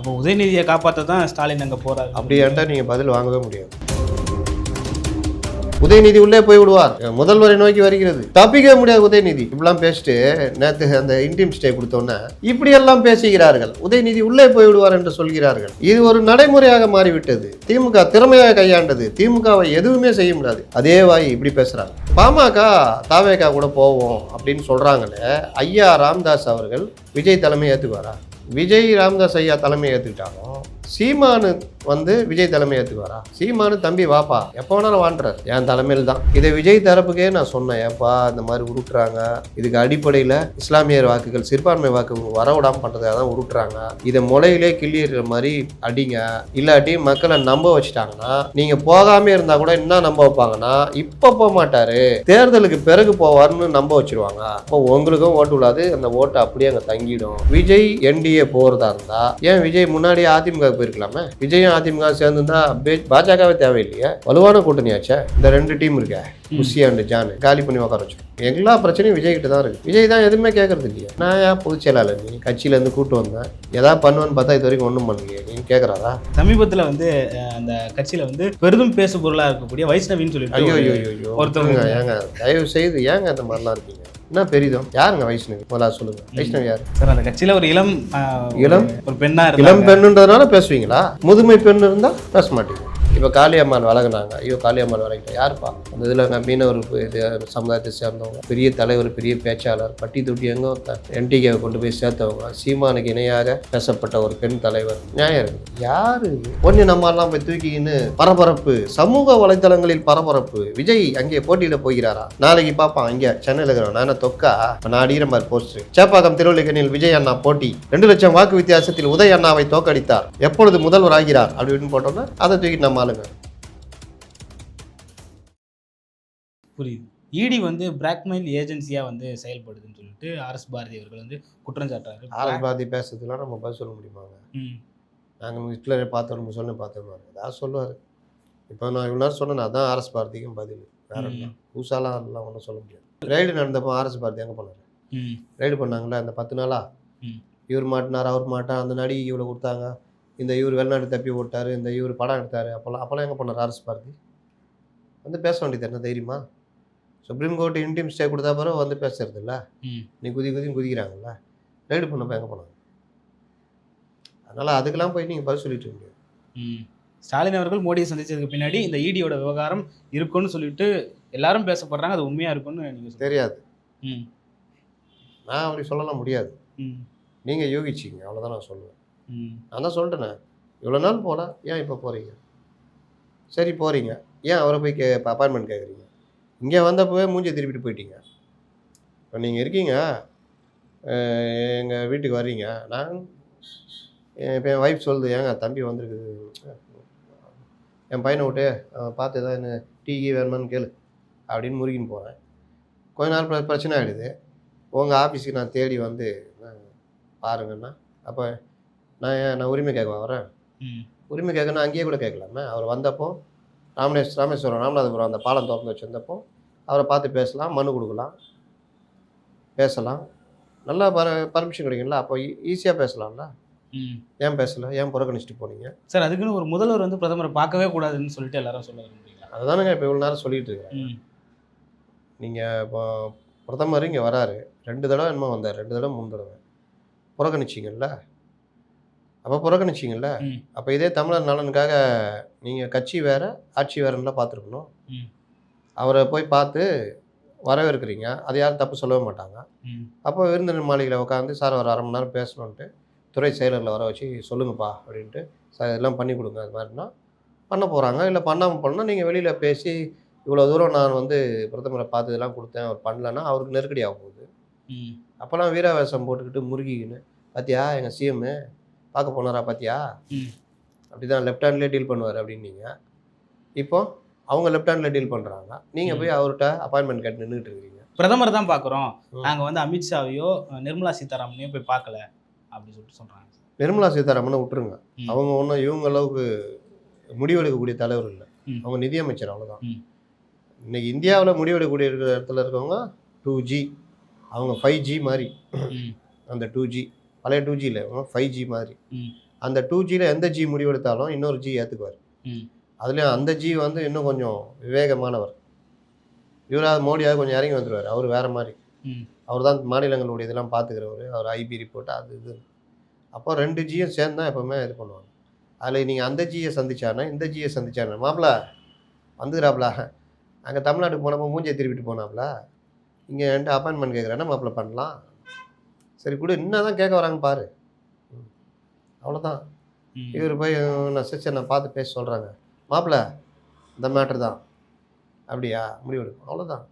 அப்போ உதயநிதியை காப்பாற்ற தான் ஸ்டாலின் அங்கே போறாரு. அப்படி நீங்கள் பதில் வாங்கவே முடியாது. உதயநிதி உள்ளே போய் விடுவார். முதல்வரை நோக்கி வருகிறது. தப்பிக்கவே முடியாது உதயநிதி. இப்படிலாம் பேசிட்டு நேற்று அந்த இன்டிம் ஸ்டே கொடுத்தோன்னே இப்படியெல்லாம் பேசுகிறார்கள். உதயநிதி உள்ளே போய் விடுவார் என்று சொல்கிறார்கள். இது ஒரு நடைமுறையாக மாறிவிட்டது. திமுக திறமையாக கையாண்டது. திமுகவை எதுவுமே செய்ய முடியாது. அதே வாய் இப்படி பேசுறாங்க. பாமக தாவேகா கூட போவோம் அப்படின்னு சொல்றாங்களே. ஐயா ராம்தாஸ் அவர்கள் விஜய் தலைமை ஏற்றுக்குவாரா விஜய் ராம்தாஸ் ஐயா தலைமை ஏற்றுக்கிட்டாலும் சீமானு வந்து விஜய் தலைமை ஏற்றுக்குவாரா சீமானு தம்பி வாப்பா எப்போ வேணாலும் வாண்டுறாரு என் தலைமையில் தான். இதை விஜய் தரப்புக்கே நான் சொன்னேன் ஏப்பா இந்த மாதிரி உருட்டுறாங்க. இதுக்கு அடிப்படையில் இஸ்லாமியர் வாக்குகள் சிறுபான்மை வாக்கு வரவிடாம பண்ணுறதுக்காக தான் உருட்டுறாங்க. இதை முளையிலே கிள்ளிடுற மாதிரி அடிங்க. இல்லாட்டி மக்களை நம்ப வச்சுட்டாங்கன்னா நீங்கள் போகாமே இருந்தால் கூட என்ன நம்ப வைப்பாங்கன்னா இப்போ போக மாட்டாரு. தேர்தலுக்கு பிறகு போவார்னு நம்ப வச்சிருவாங்க. அப்போ உங்களுக்கும் ஓட்டு விடாது அந்த ஓட்டு அப்படியே அங்கே தங்கிடும். விஜய் என்டிஏ போகிறதா இருந்தால் ஏன் விஜய் முன்னாடி அதிமுக போயிருக்கலாமே? விஜயும் அதிமுக சேர்ந்துருந்தா பாஜகவே தேவையில்லையே? வலுவான கூட்டணியாச்சே இந்த ரெண்டு டீம் இருக்கே குஷி அண்ட் ஜான் காலி பண்ணி உட்கார வச்சு எல்லா பிரச்சனையும் விஜய் கிட்ட தான் இருக்கு. விஜய் தான் எதுவுமே கேட்கறது இல்லையா. நான் ஏன் பொதுச் செயலாளர் நீ? கட்சியில இருந்து கூட்டு வந்தேன். ஏதாவது பண்ணுவேன்னு பார்த்தா இது வரைக்கும் ஒன்றும் பண்ணலையே. நீ கேட்குறாரா சமீபத்தில் வந்து அந்த கட்சியில வந்து பெரிதும் பேசு பொருளா இருக்கக்கூடிய வைஷ்ணவின்னு சொல்லிட்டு ஐயோ ஐயோ ஐயோ ஒருத்தவங்க ஏங்க தயவு செய்து ஏங்க அந்த மாதிரிலாம் இருக்கீங்க? என்ன பெரிதும். யாருங்க வைஷ்ணவி? முதல்ல சொல்லுங்க. வைஷ்ணவி யார்? சார் அந்த கட்சியில ஒரு இளம் இளம்? ஒரு பெண்ணா இளம் பெண்ணுன்றதுனால பேசுவீங்களா? முதுமை பெண் இருந்தால் பேச மாட்டீங்க. இப்போ காளியம்மாள் வழங்கினாங்க. ஐயோ காளியம்மான் வழங்கிட்டா யாருப்பா? அந்த இதில் மீனவர் இது சமுதாயத்தை சேர்ந்தவங்க பெரிய தலைவர் பெரிய பேச்சாளர் பட்டி தொட்டி எங்கோ என்டிகேவை கொண்டு போய் சேர்த்தவங்க சீமானுக்கு இணையாக பேசப்பட்ட ஒரு பெண் தலைவர் நியாயம் இருக்கு யாரு ஒன்று ஒண்ணு போய் தூக்கிக்கின்னு பரபரப்பு சமூக வலைத்தளங்களில் பரபரப்பு. விஜய் அங்கே போட்டியில் போகிறாரா? நாளைக்கு பார்ப்பான் அங்கே சென்னையில் இருக்கிறோம் நான் தொக்கா? நான் அடிக்கிற மாதிரி போஸ்ட் சேப்பாக்கம் திருவள்ளிக்கணியில் விஜய் அண்ணா போட்டி. ரெண்டு லட்சம் வாக்கு வித்தியாசத்தில் உதய் அண்ணாவை தோக்கடித்தார் எப்பொழுது முதல்வர் ஆகிறார் அப்படின்னு போட்டோம்னா அதை தூக்கி நம்ம ஆளுங்க புரியுது. இடி வந்து பிளாக்மெயில் ஏஜென்சியா வந்து செயல்படுதுன்னு சொல்லிட்டு ஆர்எஸ் பாரதி அவர்கள் வந்து குற்றம் சாட்டுறாரு. ஆர்எஸ் பாரதி பேசுறதுலாம் நம்ம பதில் சொல்ல முடியுமாங்க நாங்கள் ஹிட்லரை பார்த்தோம் முசோலினி பார்த்தோம் ஏதாவது சொல்லுவார். இப்போ நான் இவ்வளோ நேரம் சொன்னேன் அதான் ஆர்எஸ் பாரதிக்கும் பதில். வேற. புதுசாலாம் அதெல்லாம் ஒன்றும் சொல்ல முடியாது. ரைடு நடந்தப்போ ஆர்எஸ் பாரதி எங்கே போனார்? ரைடு பண்ணாங்களே அந்த பத்து நாளா. இவர் மாட்டினார் அவர் மாட்டார் அந்த நடி இவ்வளோ கொடுத்தாங்க? இந்த இவர் வெளிநாடு தப்பி ஓட்டார் இந்த இவர் படம் எடுத்தார் அப்போல்லாம் அப்போல்லாம் எங்கே போனார் ஆர்எஸ் பாரதி? வந்து பேச வேண்டியது என்ன தைரியமா? சுப்ரீம் கோர்ட் இன்டிம் ஸ்டே கொடுத்தா பிறகு வந்து பேசுறது இல்ல. நீ குதி குதின்னு குதிக்கிறாங்கல்ல. ரைடு பண்ணப்போ எங்கே போனாங்க அதனால் அதுக்கெல்லாம் போய் நீங்கள் பதில் சொல்லிட்டு முடியாது. ஸ்டாலின் அவர்கள் மோடியை சந்திச்சதுக்கு பின்னாடி இந்த இடியோட விவகாரம் இருக்குன்னு சொல்லிட்டு எல்லாரும் பேசப்படுறாங்க அது உண்மையா இருக்கும்னு சொல்றீங்க. தெரியாது. ம், நான் அப்படி சொல்லலாம் முடியாது. நீங்கள் யோகிச்சிங்க அவ்வளோதான் நான் சொல்லுவேன். நான் தான் சொல்லிட்டேனே இவ்வளோ நாள் போகலாம் ஏன் இப்போ போகிறீங்க சரி போகிறீங்க ஏன் அவரை போய் கே அப்பாயின்மெண்ட் கேட்குறீங்க? இங்கே வந்தப்போவே மூஞ்சி திருப்பிட்டு போயிட்டீங்க. இப்போ நீங்கள் இருக்கீங்க. எங்கள் வீட்டுக்கு வர்றீங்க. நான் இப்போ என் ஒய்ஃப் சொல்லுது ஏங்க தம்பி வந்திருக்கு. என் பையனை விட்டு அவன் பார்த்து ஏதாவது என்ன டீ கீ வேணுமான்னு கேளு. அப்படின்னு முருகின்னு போகிறேன் கொஞ்ச நாள் பிரச்சனை ஆகிடுது உங்கள் ஆஃபீஸுக்கு நான் தேடி வந்து பாருங்கன்னா அப்போ நான் நான் உரிமை கேட்க வரேன் உரிமை கேட்கணும் அங்கேயே கூட கேட்கலாமே. அவர் வந்தப்போ ராமேஷ் ராமேஸ்வரம் ராமநாதபுரம் அந்த பாலம் திறந்து வச்சிருந்தப்போ அவரை பார்த்து பேசலாம் மனு கொடுக்கலாம். பேசலாம். நல்லா பர பர்மிஷன் கிடைக்கும்ல அப்போ ஈஸியாக பேசலாம்ல. ஏன் பேசல? ஏன் புறக்கணிச்சிட்டு போனீங்க? சார் அதுக்குன்னு ஒரு முதல்வர் வந்து பிரதமரை பார்க்கவே கூடாதுன்னு சொல்லிட்டு எல்லாரும் சொல்ல அதுதானுங்க இப்போ இவ்வளோ நேரம் சொல்லிட்டு இருக்கிறேன். நீங்கள் இப்போ பிரதமர் இங்கே வராரு. ரெண்டு தடவை என்னமோ வந்தார். ரெண்டு தடவை மூணு தடவை. புறக்கணிச்சிங்கல்ல? அப்போ புறக்கணிச்சிங்கல்ல. அப்போ இதே தமிழர் நலனுக்காக நீங்கள் கட்சி வேற ஆட்சி வேறுலாம் பார்த்துருக்கணும். அவரை போய் பார்த்து வரவேற்கிறீங்க. அது யாரும் தப்பு சொல்லவே மாட்டாங்க. அப்போ விருந்தினர் மாளிகையில் உட்காந்து சார் ஒரு அரை மணி நேரம் பேசணுன்ட்டு துறை செயலரில் வர வச்சு சொல்லுங்கப்பா அப்படின்ட்டு சார் இதெல்லாம் பண்ணி கொடுங்க அது மாதிரினா பண்ண போகிறாங்க இல்லை பண்ணாமல் பண்ணால் நீங்கள் வெளியில் பேசி இவ்வளோ தூரம் நான் வந்து பிரதமரை பார்த்து இதெல்லாம் கொடுத்தேன் அவர் பண்ணலன்னா அவருக்கு நெருக்கடி ஆக போகுது. அப்போல்லாம் வீராவேசம் போட்டுக்கிட்டு முருகிக்கின்னு பாத்தியா எங்கள் சிஎம்மு பார்க்க போனாரா பாத்தியா? ம். அப்படி தான் லெஃப்ட் ஹேண்ட்லேயே டீல் பண்ணுவார் அப்படின்னீங்க. இப்போ அவங்க லெஃப்ட் ஹேண்டில் டீல் பண்ணுறாங்க நீங்கள் போய் அவர்கிட்ட அப்பாயின்மெண்ட் கேட்டு நின்றுட்டு இருக்கிறீங்க பிரதமர் தான் பார்க்குறோம். ம். நாங்க வந்து அமித்ஷாவையோ நிர்மலா சீதாராமனையோ போய் பார்க்கல அப்படின்னு சொல்லிட்டு சொல்றாங்க. நிர்மலா சீதாராமனை விட்டுருங்க. அவங்க ஒன்றும் இவங்க அளவுக்கு முடிவெடுக்கக்கூடிய தலைவர் இல்லை. அவங்க நிதியமைச்சர் அவ்வளோதான். இன்னைக்கு இந்தியாவில் முடிவெடுக்கக்கூடிய இருக்கிற இடத்துல இருக்கவங்க டூ ஜி அவங்க ஃபைவ் ஜி மாதிரி. அந்த டூ ஜி பழைய டூ ஜியில் ஃபைவ் ஜி மாதிரி. அந்த டூ ஜியில் எந்த ஜி முடிவெடுத்தாலும் இன்னொரு ஜி ஏற்றுக்குவார் அதுலேயும் அந்த ஜி வந்து இன்னும் கொஞ்சம் விவேகமானவர். இவராவது மோடியாவது கொஞ்சம் இறங்கி வந்துடுவார் அவர் வேறு மாதிரி. அவர் தான் மாநிலங்களுடைய இதெல்லாம் பார்த்துக்கிறவர் அவர் ஐபி ரிப்போர்ட் அது இது. அப்போ ரெண்டு ஜியும் சேர்ந்து தான் எப்போவுமே இது பண்ணுவாங்க. அதில் நீங்கள் அந்த ஜியை சந்திச்சானே இந்த ஜியை சந்திச்சானே மாப்பிள வந்துக்கிறாப்ல அங்கே தமிழ்நாட்டுக்கு போனப்போ மூஞ்சியை திருப்பிட்டு போனாப்ல இங்கே என்கிட்ட அப்பாயின்மெண்ட் கேட்குறேன்னா மாப்பிள பண்ணலாம். சரி கூட என்ன தான் கேட்க வராங்க பாரு. அவ்வளோதான் இவர் போய் நான் சிஸ்டர் நான் பார்த்து பேச சொல்கிறாங்க மாப்பிள இந்த மேட்ரு தான். அப்படியா? முடிவெடுக்கும் அவ்வளோதான்.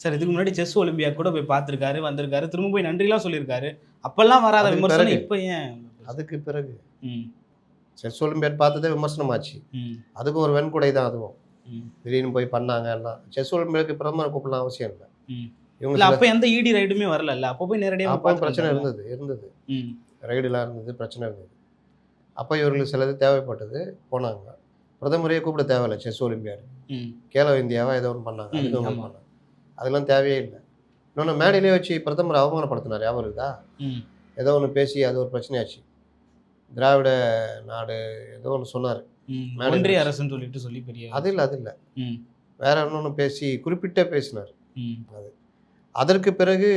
சார் இதுக்கு முன்னாடி செஸ் ஒலிம்பியா கூட போய் பார்த்துருக்காரு வந்திருக்காரு. திரும்ப போய் நன்றிலாம் சொல்லியிருக்காரு. அப்பெல்லாம் வராத அதுக்கு விமர்சனம் பிறகு. இப்போ ஏன்? அதுக்கு பிறகு. செஸ் ஒலிம்பியாட் பார்த்ததே விமர்சனமாச்சு. அதுக்கும் ஒரு வெண்குடை தான் அதுவும். திடீர்னு போய் பண்ணாங்க எல்லாம். செஸ் ஒலிம்பியாக்கு பிரதமர் கூப்பிடலாம் அவசியம் இல்லை. இல்ல அப்ப எந்த இடி ரைடுமே வரல அப்போ போய் நேரடியாக அப்போ பிரச்சனை இருந்தது இருந்தது. ரைடுலாம் இருந்தது பிரச்சனை இருந்தது. அப்போ இவர்களுக்கு சிலது தேவைப்பட்டது போனாங்க. பிரதமரையே கூப்பிட தேவையில்லை செஸ் ஒலிம்பியாடு. கேலோ இந்தியாவா ஏதோ ஒன்று பண்ணாங்க அதுக்கு ஒன்று. பண்ணாங்க. அதெல்லாம் தேவையே இல்லை. இன்னொன்று மேடையிலே வச்சு பிரதமர் அவமானப்படுத்தினார் ஞாபகம் இருக்குதா? ஏதோ ஒன்று பேசி அது ஒரு பிரச்சனையாச்சு. திராவிட நாடு ஏதோ ஒன்று சொன்னார். ஒன்றிய. அரசுன்னு சொல்லிட்டு சொல்லி பெரிய அது இல்லை அது இல்லை. வேற இன்னொன்று பேசி குறிப்பிட்டே பேசினார். ம். அதற்கு பிறகு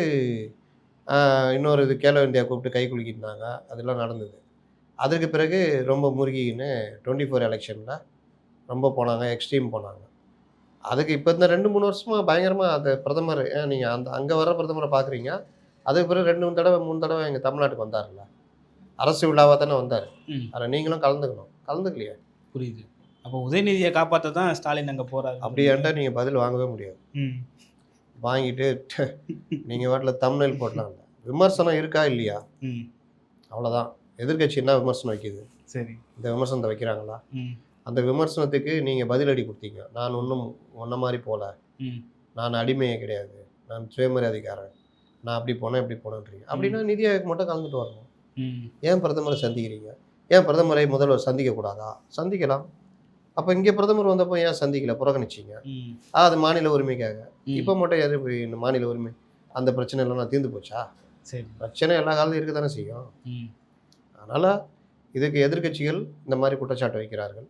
இன்னொரு இது கேலோ இந்தியா கூப்பிட்டு கை குலுக்கிட்டாங்க. அதெல்லாம் நடந்தது. அதற்கு பிறகு ரொம்ப முருகின்னு டுவெண்ட்டி ஃபோர் எலெக்ஷனில் ரொம்ப போனாங்க எக்ஸ்ட்ரீம் போனாங்க. அதுக்கு இப்போ இந்த ரெண்டு மூணு வருஷமாக பயங்கரமாக அந்த பிரதமர் நீங்கள் அந்த அங்கே வர பிரதமரை பார்க்குறீங்க அதுக்கு பிறகு ரெண்டு மூணு தடவை மூணு தடவை எங்கள் தமிழ்நாட்டுக்கு வந்தார்ல அரசு விழாவாக தானே வந்தார். அதில் நீங்களும் கலந்துக்கணும். கலந்துக்கலையே? புரியுது. அப்போ உதயநிதியை காப்பாற்ற தான் ஸ்டாலின் அங்க போறாரு. அப்படி ஏன்டா நீங்கள் பதில் வாங்கவே முடியாது. வாங்கிட்டு நீங்கள் வாட்டில் தமிழில் போடலாம் விமர்சனம் இருக்கா இல்லையா? ம். அவ்வளோதான் எதிர்க்கட்சி என்ன விமர்சனம் வைக்கிது? சரி. இந்த விமர்சனத்தை வைக்கிறாங்களா? அந்த விமர்சனத்துக்கு நீங்கள் பதிலடி கொடுத்தீங்க. நான் ஒன்றும் ஒன்றை மாதிரி போல. ம். நான் அடிமையே கிடையாது. நான் சுயமரியாதைக்காரன். நான் அப்படி போனேன் இப்படி போனேன்றீங்க. அப்படின்னா நிதி ஆயோக் மட்டும் கலந்துட்டு வரணும். ம். ஏன் பிரதமரை சந்திக்கிறீங்க? ஏன் பிரதமரை முதல்வர் சந்திக்கக்கூடாதா? சந்திக்கலாம். அப்போ இங்கே பிரதமர் வந்தப்போ ஏன் சந்திக்கல? புறக்கணிச்சிங்க. அது மாநில உரிமைக்காக. இப்போ மட்டும் போய் இந்த மாநில உரிமை? அந்த பிரச்சனை எல்லாம் நான் தீர்ந்து போச்சா? சரி. பிரச்சனை எல்லா காலத்தையும் இருக்க தானே செய்யும் அதனால் இதுக்கு எதிர்க்கட்சிகள் இந்த மாதிரி குற்றச்சாட்டு வைக்கிறார்கள்.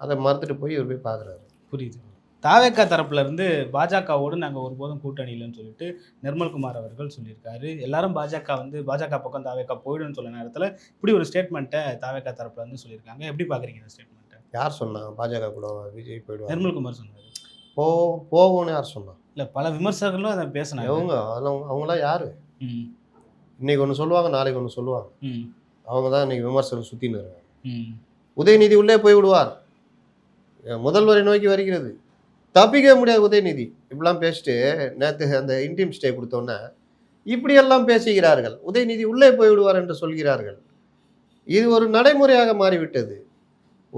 அதை மறுத்துட்டு போய் இவர் போய் பார்க்குறாரு புரியுது. தாவேக்கா தரப்புல இருந்து பாஜகவோடு நாங்க ஒருபோதும் கூட்டணி இல்லைன்னு சொல்லிட்டு நிர்மல்குமார் அவர்கள் சொல்லியிருக்காரு. எல்லாரும் பாஜக வந்து பாஜக பக்கம் தாவேக்கா போயிடும்னு சொல்ல நேரத்துல இப்படி ஒரு ஸ்டேட்மெண்ட்டை தாவேக்கா தரப்புல இருந்து சொல்லியிருக்காங்க. எப்படி பாக்குறீங்க இந்த ஸ்டேட்மெண்ட்டை யார் சொன்னா? பாஜக கூட விஜய் போயிடுவார். நிர்மல்குமார் சொன்னாரு. போ போகும்னு யார் சொன்னா? இல்ல பல விமர்சகர்களும் அதை பேசினாங்க. அவங்க அதெல்லாம் அவங்களாம் யார்? இன்னைக்கு ஒன்று சொல்லுவாங்க நாளைக்கு ஒன்று சொல்லுவாங்க. ம். அவங்க தான் இன்னைக்கு விமர்சனம் சுற்றின்னு இருக்காங்க. உதயநிதி உள்ளே போய் விடுவார். முதல்வரை நோக்கி வருகிறது. தப்பிக்கவே முடியாது உதயநிதி. இப்படிலாம் பேசிட்டு நேற்று அந்த இன்டீம் ஸ்டே கொடுத்தோன்னே இப்படியெல்லாம் பேசுகிறார்கள். உதயநிதி உள்ளே போய் விடுவார் என்று சொல்கிறார்கள். இது ஒரு நடைமுறையாக மாறிவிட்டது.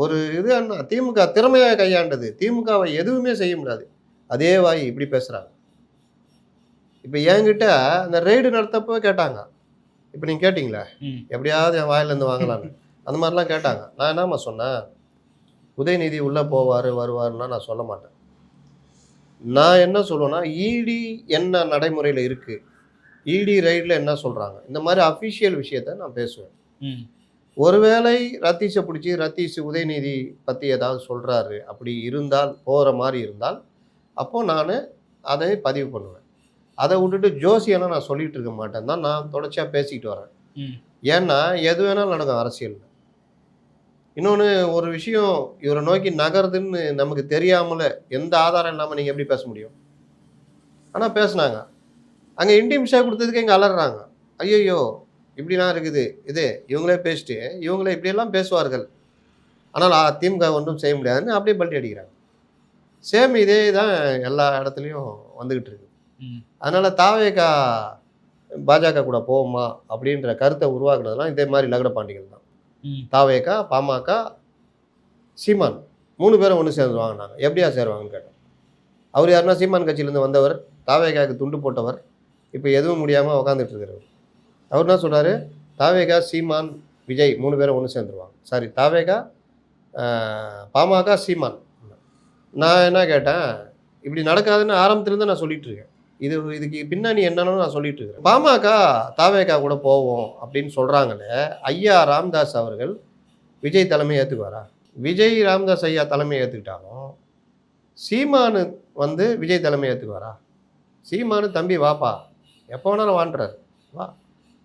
ஒரு இது அண்ணா திமுக திறமையாக கையாண்டது. திமுகவை எதுவுமே செய்ய முடியாது. அதே வாய் இப்படி பேசுகிறாங்க இப்போ என்கிட்ட அந்த ரெய்டு நடத்தப்போ கேட்டாங்க. இப்போ நீங்கள் கேட்டிங்களா? எப்படியாவது என் வாயிலேருந்து வாங்கலான்னு அந்த மாதிரிலாம் கேட்டாங்க. நான் என்னம்மா சொன்னேன்? உதயநிதி உள்ளே போவார் வருவார்லாம் நான் சொல்ல மாட்டேன். நான் என்ன சொல்லுவேன்னா இடி என்ன நடைமுறையில் இருக்குது இடி ரைடில் என்ன சொல்கிறாங்க இந்த மாதிரி அஃபிஷியல் விஷயத்த நான் பேசுவேன். ஒருவேளை ரத்தீஷை பிடிச்சி ரத்தீஷ் உதயநிதி பற்றி ஏதாவது சொல்கிறாரு அப்படி இருந்தால் போகிற மாதிரி இருந்தால் அப்போது நான் அதை பதிவு பண்ணுவேன். அதை விட்டுட்டு ஜோசியெல்லாம் நான் சொல்லிகிட்டு இருக்க மாட்டேன். தான் நான் தொடர்ச்சியாக பேசிக்கிட்டு வரேன். ஏன்னா எது வேணாலும் நடக்கும் அரசியலில். இன்னொன்று ஒரு விஷயம் இவரை நோக்கி நகருதுன்னு நமக்கு தெரியாமல எந்த ஆதாரம் இல்லாமல் நீங்கள் எப்படி பேச முடியும்? ஆனால் பேசுனாங்க. அங்கே இன்டிமிஷா கொடுத்ததுக்கு இங்கே அலறாங்க. ஐயோ இப்படிலாம் இருக்குது. இது இவங்களே பேசிட்டு இவங்களே இப்படியெல்லாம் பேசுவார்கள். ஆனால் திமுக ஒன்றும் செய்ய முடியாதுன்னு அப்படியே பல்ட்டி அடிக்கிறாங்க. சேம் இதே தான் எல்லா இடத்துலையும் வந்துக்கிட்டு இருக்கு அதனால் தாவேகா பாஜக கூட போகுமா அப்படின்ற கருத்தை உருவாக்குனதெல்லாம் இதே மாதிரி லகட பாண்டிகள் தான். தாவேகா பாமக சீமான் மூணு பேரும் ஒன்று சேர்ந்துருவாங்க நாங்கள் எப்படியா சேருவாங்கன்னு கேட்டோம் அவர் யாருன்னா சீமான் கட்சியிலேருந்து வந்தவர் தாவேகாவுக்கு துண்டு போட்டவர் இப்போ எதுவும் முடியாமல் உக்காந்துட்டு இருக்கிறவர். அவர் என்ன சொல்கிறாரு தாவேகா சீமான் விஜய் மூணு பேரை ஒன்று சேர்ந்துருவாங்க. சாரி தாவேகா பாமக சீமான். நான் என்ன கேட்டேன்? இப்படி நடக்காதுன்னு ஆரம்பத்துலேருந்து நான் சொல்லிட்டு இருக்கேன் இது இதுக்கு பின்னணி என்னன்னு நான் சொல்லிட்டு இருக்கேன் பாமக தாவேகா கூட போவோம் அப்படின்னு சொல்கிறாங்களே ஐயா ராம்தாஸ் அவர்கள் விஜய் தலைமை ஏற்றுக்குவாரா விஜய் ராம்தாஸ் ஐயா தலைமை ஏற்றுக்கிட்டாலும் சீமானு வந்து விஜய் தலைமை ஏற்றுக்குவாரா சீமானு தம்பி வாப்பா எப்போ வேணாலும் வாண்டுறாரு வா.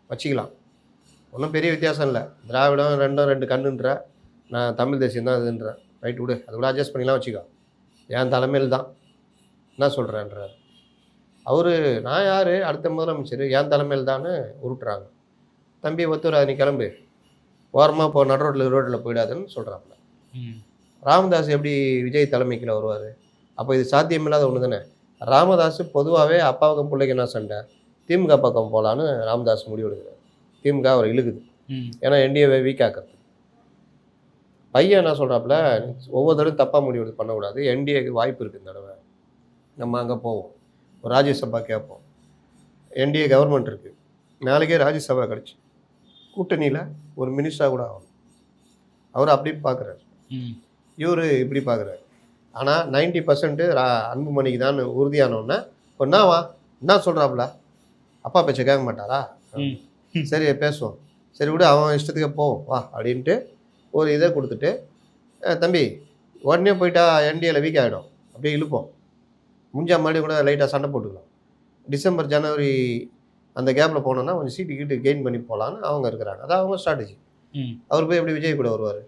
வச்சுக்கலாம். ஒன்றும் பெரிய வித்தியாசம் இல்லை. திராவிடம் ரெண்டும் ரெண்டு கண்ணுன்ற நான் தமிழ் தேசியம் தான் இதுன்றேன் ரைட் விடு. அது கூட அட்ஜஸ்ட் பண்ணிலாம் வச்சுக்கோ. என் தலைமையில் தான். என்ன சொல்கிறேன்றார் அவர் நான் யார்? அடுத்த முதலமைச்சர். என் தலைமையில் தானே உருட்டுறாங்க. தம்பி ஒத்துறா நீ கிளம்பு. ஓரமாக போ நடு ரோட்டில் ரோட்டில் போயிடாதுன்னு சொல்கிறாப்புல ம். ராமதாஸ் எப்படி விஜய் தலைமைக்குள்ள வருவார்? அப்போ இது சாத்தியமில்லாத ஒன்று தானே ராமதாஸ் பொதுவாகவே அப்பாவுக்கும் பிள்ளைக்கு என்ன சண்டை? திமுக பக்கம் போகலான்னு ராமதாஸ் முடிவெடுக்கிறார் திமுக அவர் இழுக்குது. ஏன்னா என்டிஏவை வீக் ஆக்குறது. பையன் என்ன சொல்கிறாப்புல ஒவ்வொரு தடவையும் தப்பாக முடிவு பண்ணக்கூடாது. என்டிஏக்கு வாய்ப்பு இருக்குது இந்த தடவை. நம்ம அங்கே போவோம். ஒரு ராஜ்யசபா கேட்போம். என்டிஏ கவர்மெண்ட் இருக்குது நாளைக்கே ராஜ்யசபா கிடச்சி. கூட்டணியில் ஒரு மினிஸ்டராக கூட ஆகும் அவர் அப்படி பார்க்குறாரு ம். இவர் இப்படி பார்க்குறாரு ஆனால் நைன்டி பர்சன்ட்டு அன்புமணிக்கு தான் உறுதியானோடனே இப்போ என்னவா என்ன சொல்கிறாப்புல அப்பா பேச்சை கேட்க மாட்டாரா. சரி பேசுவோம். சரி விடு அவன் இஷ்டத்துக்கு போவோம் வா அப்படின்ட்டு ஒரு இதை கொடுத்துட்டு "அஹ், தம்பி உடனே போயிட்டா என்டிஏல வீக் ஆகிடும் அப்படியே இழுப்போம். முடிஞ்சா மறுபடியும் கூட லைட்டாக சண்டை போட்டுக்கலாம். டிசம்பர் ஜனவரி அந்த கேப்பில் போனோன்னா கொஞ்சம் சீட்டு கீட்டு கெயின் பண்ணி போகலான்னு அவங்க இருக்கிறாங்க. அதான் அவங்க ஸ்ட்ராட்டஜி. அவர் போய் எப்படி விஜய் கூட வருவார்?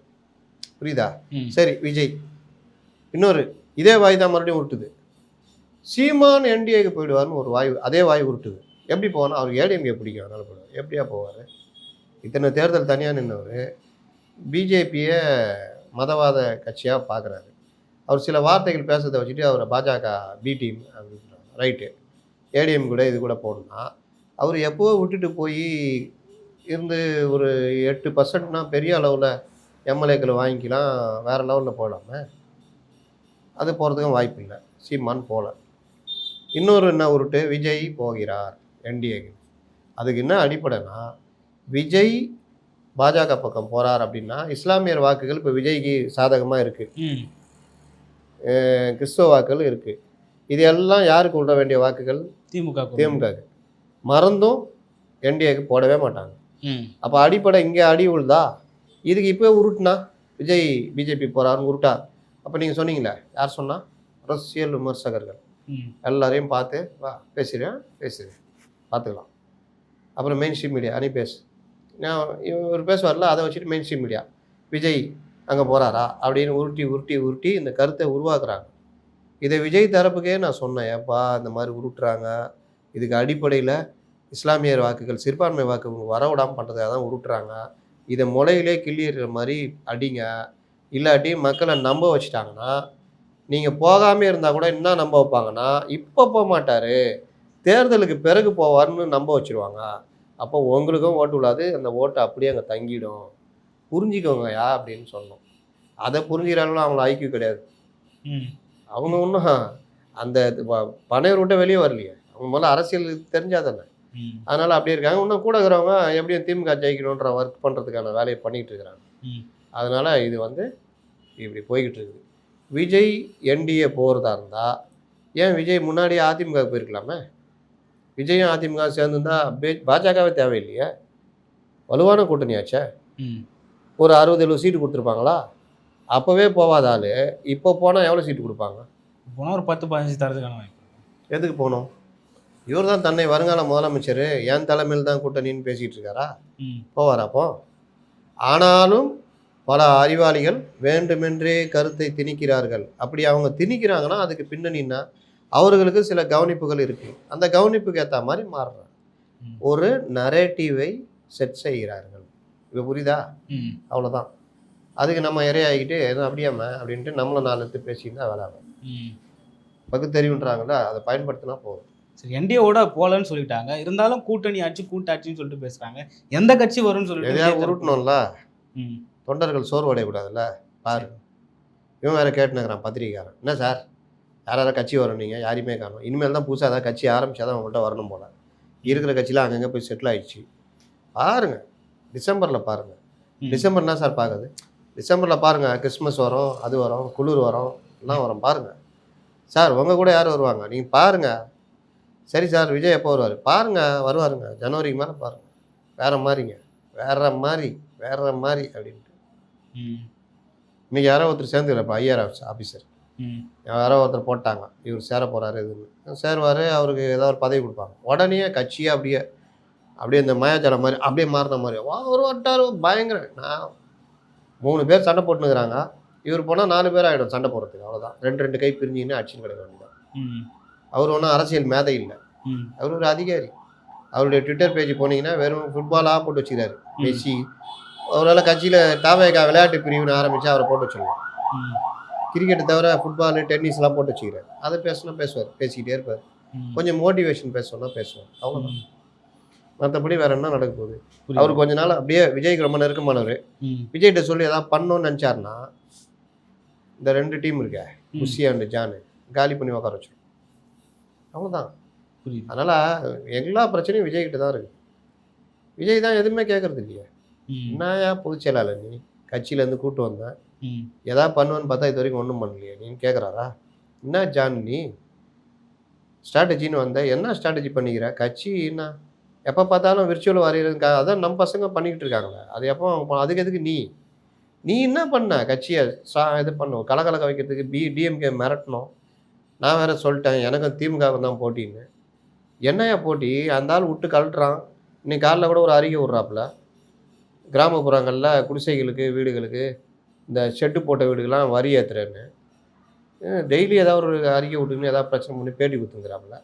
புரியுதா. சரி விஜய். இன்னொரு இதே வாய் தான் மறுபடியும் உருட்டுது. சீமான் என்டிஏக்கு போயிடுவார்னு ஒரு வாய் அதே வாய் உருட்டுது. எப்படி போனால் அவர் ஏடிஎம்கே பிடிக்கும் அதனால் போடுவார். எப்படியா போவார்? இத்தனை தேர்தல் தனியாக நின்றவர் பிஜேபியை மதவாத கட்சியாக பார்க்குறாரு அவர் சில வார்த்தைகள் பேசுறதை வச்சுட்டு அவரை பாஜக பி டீம் அப்படின்றாங்க. ரைட்டு. ஏடிஎம் கூட இது கூட போடணும்னா அவர் எப்போவோ விட்டுட்டு போய் இருந்து ஒரு எட்டு பர்சன்ட்னா பெரிய அளவில் எம்எல்ஏக்களை வாங்கிக்கலாம் வேறு லெவலில் போகலாமே அது போகிறதுக்கும் வாய்ப்பு இல்லை சீமான் போகல இன்னொரு என்ன உருட்டு? விஜய் போகிறார். என்டிஏக்கு அதுக்கு என்ன அடிப்படைனா விஜய் பாஜக பக்கம் போகிறார் அப்படின்னா இஸ்லாமியர் வாக்குகள் இப்போ விஜய்க்கு சாதகமாக இருக்குது. கிறிஸ்தவ வாக்குகள் இருக்குது இது எல்லாம் யாருக்கு விட வேண்டிய வாக்குகள்? திமுக க்கு. திமுகக்கு மறந்தும் என்டிஏக்கு போடவே மாட்டாங்க. அப்போ அடிப்படை இங்கே அடி உழுதா? இதுக்கு இப்போ உருட்டுனா? விஜய் பிஜேபி போகிறாருன்னு உருட்டா? அப்போ நீங்கள் சொன்னீங்களே யார் சொன்னா? அரசியல் விமர்சகர்கள். எல்லாரையும் பார்த்து வா பேசுகிறேன் பேசுகிறேன் பார்த்துக்கலாம். அப்புறம் மெயின் ஸ்ட்ரீம் மீடியா அனி பேஸ் நான் இவர் பேசுவார்ல அதை வச்சுட்டு மெயின் ஸ்ட்ரீம் மீடியா விஜய் அங்கே போகிறாரா அப்படின்னு உருட்டி உருட்டி உருட்டி இந்த கருத்தை உருவாக்குறாங்க. இதை விஜய் தரப்புக்கே நான் சொன்னேன் ஏப்பா இந்த மாதிரி உருட்டுறாங்க. இதுக்கு அடிப்படையில் இஸ்லாமியர் வாக்குகள் சிறுபான்மை வாக்கு வர விடாமல் பண்ணுறதாக தான் உருட்டுறாங்க. இதை முளையிலே கிள்ளிடுற மாதிரி அடிங்க. இல்லாட்டி மக்களை நம்ப வச்சுட்டாங்கன்னா நீங்கள் போகாமல் இருந்தால் கூட என்ன நம்ப வைப்பாங்கன்னா இப்போ போக மாட்டார். தேர்தலுக்கு பிறகு போவார்னு நம்ப வச்சுருவாங்க. அப்போ உங்களுக்கும் ஓட்டு விழாது அந்த ஓட்டு அப்படியே அங்கே தங்கிடும். புரிஞ்சுக்கோங்கயா அப்படின்னு சொன்னோம். அதை புரிஞ்சுக்கிறாங்களும் அவங்கள ஐக்கிய கிடையாது. அவங்க ஒன்றும் அந்த ப- பனையூர் விட்ட வெளியே வரலையே. அவங்க முதல்ல அரசியல் தெரிஞ்சால் தானே ம். அதனால் அப்படியே இருக்காங்க. இன்னும் கூட இருக்கிறவங்க எப்படியும் திமுக ஜெயிக்கணுன்ற ஒர்க் பண்ணுறதுக்கான வேலையை பண்ணிகிட்டு இருக்கிறாங்க. அதனால் இது வந்து இப்படி போய்கிட்டு இருக்குது. விஜய் என்டிஏ போகிறதா இருந்தால் ஏன் விஜய் முன்னாடியே அதிமுக போயிருக்கலாமே? விஜயும் அதிமுக சேர்ந்துருந்தா பாஜகவே தேவையில்லையே? வலுவான கூட்டணியாச்சே. ஒரு அறுபது எழுபது சீட்டு கொடுத்துருப்பாங்களா? அப்போவே போகாத ஆள். இப்போ போனால் எவ்வளோ சீட்டு கொடுப்பாங்க? போனா ஒரு பத்து பதினஞ்சு தரதுக்கான வாய்ப்பு எதுக்கு போகணும்? இவர் தான் தன்னை வருங்கால முதலமைச்சர். என் தலைமையில் தான் கூட்டணின்னு பேசிகிட்டு இருக்காரா? ம். போவார் அப்போ? ஆனாலும் பல அறிவாளிகள் வேண்டுமென்றே கருத்தை திணிக்கிறார்கள். அப்படி அவங்க திணிக்கிறாங்கன்னா அதுக்கு பின்னணின்னா அவர்களுக்கு சில கவனிப்புகள் இருக்குது அந்த கவனிப்புக்கு ஏற்ற மாதிரி மாறுறாங்க. ஒரு நரேட்டிவை செட் செய்கிறார்கள். இப்போ புரியுதா. அவ்வளோதான் அதுக்கு நம்ம இரையாகிட்டு எதுவும் அப்படியாம அப்படின்ட்டு நம்மளை நாலு எடுத்து பேசியிருந்தா வேலை ஆகும். ம். பகுத்தறிவுன்றாங்கல்ல அதை பயன்படுத்தினா போதும். சரி என்டிஏவோட போலன்னு சொல்லிட்டாங்க. இருந்தாலும் கூட்டணி ஆட்சி கூட்டாட்சின்னு சொல்லிட்டு பேசுறாங்க. எந்த கட்சி வரும்னு சொல்லிட்டு எதையாவது உருட்டணும்ல. தொண்டர்கள் சோர்வடையக்கூடாதுல்ல? பாரு. இவன் வேற கேட்டுனுக்குறான் பத்திரிக்கைக்காரன் என்ன சார்? யார் யாரா கட்சி வரும் நீங்கள் யாரையுமே காணும். இனிமேல் தான் புதுசாக ஏதாவது கட்சி ஆரம்பிச்சா தான் உங்கள்கிட்ட வரணும் போல. இருக்கிற கட்சியில் அங்கங்கே போய் செட்டில் ஆயிடுச்சு. பாருங்க. டிசம்பரில் பாருங்க. ம். டிசம்பர் என்ன சார் பார்க்குது? டிசம்பரில் பாருங்க. கிறிஸ்மஸ் வரும் அது வரும் குளிர் வரும் எல்லாம் வரும். பாருங்க. சார் உங்கள் கூட யார் வருவாங்க? நீங்கள் பாருங்க. சரி சார் விஜய் எப்போ வருவார்? பாருங்க. வருவாருங்க. ஜனவரிக்கு மேலே பாருங்க. வேற மாதிரிங்க. வேற மாதிரி வேற மாதிரி அப்படின்ட்டு. ம். இன்னைக்கு யாரோ ஒருத்தர் சேர்ந்துக்கிறப்ப ஐஆர் ஆஃபீஸர் யாரோ ஒருத்தர் போட்டாங்க. இவர் சேர போகிறாரு இதுன்னு. சேருவார் அவருக்கு ஏதாவது ஒரு பதவி கொடுப்பாங்க. உடனே கட்சியே அப்படியே அப்படியே இந்த மாயாஜாலம் மாதிரி அப்படியே மாறின மாதிரி. வா ஒரு வட்டார் பயங்கர. நான் மூணு பேர் சண்டை போட்டுனுக்குறாங்க இவர் போனால் நாலு பேர் ஆகிடும் சண்டை போடுறதுக்கு. அவ்வளோதான் ரெண்டு ரெண்டு கை பிரிஞ்சின்னு அடிச்சுன்னு கிடக்க வேண்டியதான் அவர் ஒன்றும் அரசியல் மேதை இல்லை. ம். அவர் ஒரு அதிகாரி. அவருடைய ட்விட்டர் பேஜ் போனீங்கன்னா வெறும் ஃபுட்பாலாக போட்டு வச்சுக்கிறாரு. மெஸ்ஸி. அவரால் கட்சியில் தாவேகா விளையாட்டு பிரிவுன்னு ஆரம்பித்து அவரை போட்டு ம். கிரிக்கெட்டை தவிர ஃபுட்பால் டென்னிஸ்லாம் போட்டு வச்சுக்கிறாரு அதை பேசினா பேசுவார் பேசிக்கிட்டே இருப்பார். கொஞ்சம் மோட்டிவேஷன் பேசணும்னா பேசுவார். அவ்வளோதான். மற்றபடி வேற என்ன நடக்க போகுது. அவர் கொஞ்ச நாள் அப்படியே விஜய்க்கு ரொம்ப நெருக்கமானவர். விஜய்கிட்ட சொல்லி ஏதாவது பண்ணணும்னு நினச்சாருன்னா இந்த ரெண்டு டீம் இருக்க. குஷி அண்ட் ஜானு காலி பண்ணி உட்கார வச்சிடும் அவ்வளோதான் புரியுது. அதனால் எல்லா பிரச்சனையும் விஜய்கிட்ட தான் இருக்குது விஜய் தான் எதுவுமே கேட்கறது இல்லையே ம். என்னயா பொதுச் செயலாளர் நீ? கட்சியிலேருந்து கூட்டு வந்தேன் எதாவது பண்ணுவேன்னு பார்த்தா இது வரைக்கும் ஒன்றும் பண்ணலையே. நீன்னு கேட்குறாரா என்ன ஜான் நீ? ஸ்ட்ராட்டஜின்னு வந்த. என்ன ஸ்ட்ராட்டஜி பண்ணிக்கிற? கட்சி என்ன? எப்போ பார்த்தாலும் விர்ச்சுவல் வரைகிறதுக்கா அதான் நம்ம பசங்க பண்ணிக்கிட்டு இருக்காங்களே. அது எப்போ அவங்க அதுக்கு எதுக்கு நீ? நீ என்ன பண்ண? கட்சியை சா இது பண்ணும் கலகலக்க வைக்கிறதுக்கு பி டிஎம்கே மிரட்டணும். நான் வேற சொல்லிட்டேன். எனக்கும் திமுகவுக்கு தான் போட்டின்னு. என்னையா போட்டி? அந்த ஆள் விட்டு கழட்டுறான். இன்னைக்கு காலைல கூட ஒரு அறிக்கை விட்றாப்புல. கிராமப்புறங்களில் குடிசைகளுக்கு வீடுகளுக்கு. இந்த ஷெட்டு போட்ட வீடுக்கெல்லாம் வரி ஏற்றுறேன்னு டெய்லி ஏதாவது ஒரு அறிக்கை விட்டுன்னு ஏதாவது பிரச்சனை பண்ணி பேட்டி கொடுத்துங்கிறாப்புல.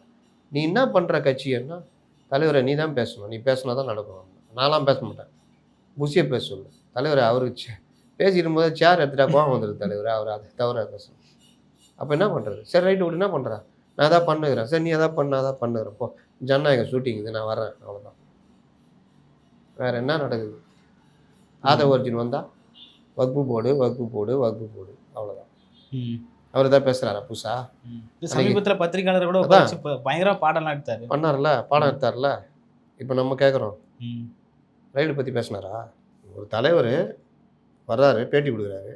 நீ என்ன பண்ணுற கட்சி என்ன தலைவரை நீ தான் பேசணும். நீ பேசினா தான் நடக்கும். நான்லாம் பேச மாட்டேன். புஷியை பேச சொல்லு. தலைவரை அவருக்கு சே- பேசிட்டு போது சேர் எடுத்துட்டா கோவம் வந்துடுது தலைவர். அவர் அதை தவிர பேசணும். அப்போ என்ன பண்ணுறது சரி ரைட்டு விட்டு என்ன பண்ணுறேன் நான் எதாவது பண்ணுகிறேன். சரி நீ எதாவது பண்ண அதான் பண்ணுகிறேன். போ. ஜனநாயகம் ஷூட்டிங் இது. நான் வரேன் அவ்வளோதான் வேறு என்ன நடக்குது? ஆத ஒரிஜின் வந்தால் வகுப்பு போடு வகுப்பு போடு வகுப்பு போடு. அவ்வளோதான் அவர் தான் பேசுகிறாரா புதுசா? சமீபத்துல பத்திரிகையாளர் கூட அதான். உட்கார வச்சு ப- பயங்கரமா பாடலாம் எடுத்தாரு பண்ணார்ல பாடம் எடுத்தார்ல இப்போ நம்ம கேட்குறோம் ரயிலை பற்றி பேசினாரா? ஒரு தலைவர் வர்றாரு பேட்டி கொடுக்குறாரு.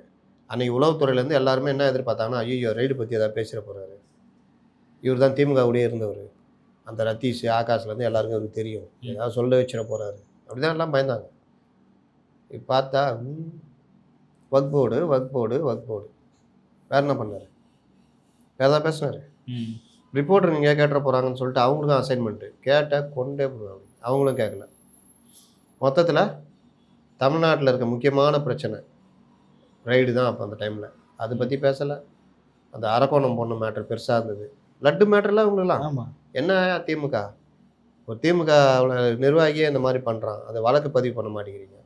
அன்னைக்கு உளவுத்துறையிலேருந்து எல்லாருமே என்ன எதிர்பார்த்தாங்கன்னா ஐயோ ரயிடு பற்றி ஏதாவது பேசிட போகிறாரு இவர் தான் திமுகவுடைய இருந்தவர். அந்த ரத்தீஷ் ஆகாஷ்லேருந்து எல்லாருக்கும் அவருக்கு தெரியும். ஏதாவது சொல்ல வச்சிட போகிறாரு அப்படிதான் எல்லாம் பயந்தாங்க. இப்போ பார்த்தா work board work board work board வேற என்ன பண்ணார்? வேறு ஏதாவது பேசினார்? ரிப்போர்ட்டர் நீங்கள் கேட்டுற போகிறாங்கன்னு சொல்லிட்டு அவங்களுக்கும் அசைன்மெண்ட்டு கேட்ட கொண்டே போடுவாங்க. அவங்களும் கேட்கல மொத்தத்தில் தமிழ்நாட்டில் இருக்க முக்கியமான பிரச்சனை ரைடு தான் அப்போ அந்த டைமில் அதை பற்றி பேசலை. அந்த அரக்கோணம் பொண்ணு மேட்ரு பெருசாக இருந்தது. லட்டு மேட்டர்லாம் அவங்களுக்குலாம் ஆமா. என்ன திமுக? ஒரு திமுக நிர்வாகியே இந்த மாதிரி பண்ணுறான் அதை வழக்கு பதிவு பண்ண மாட்டேங்கிறீங்க.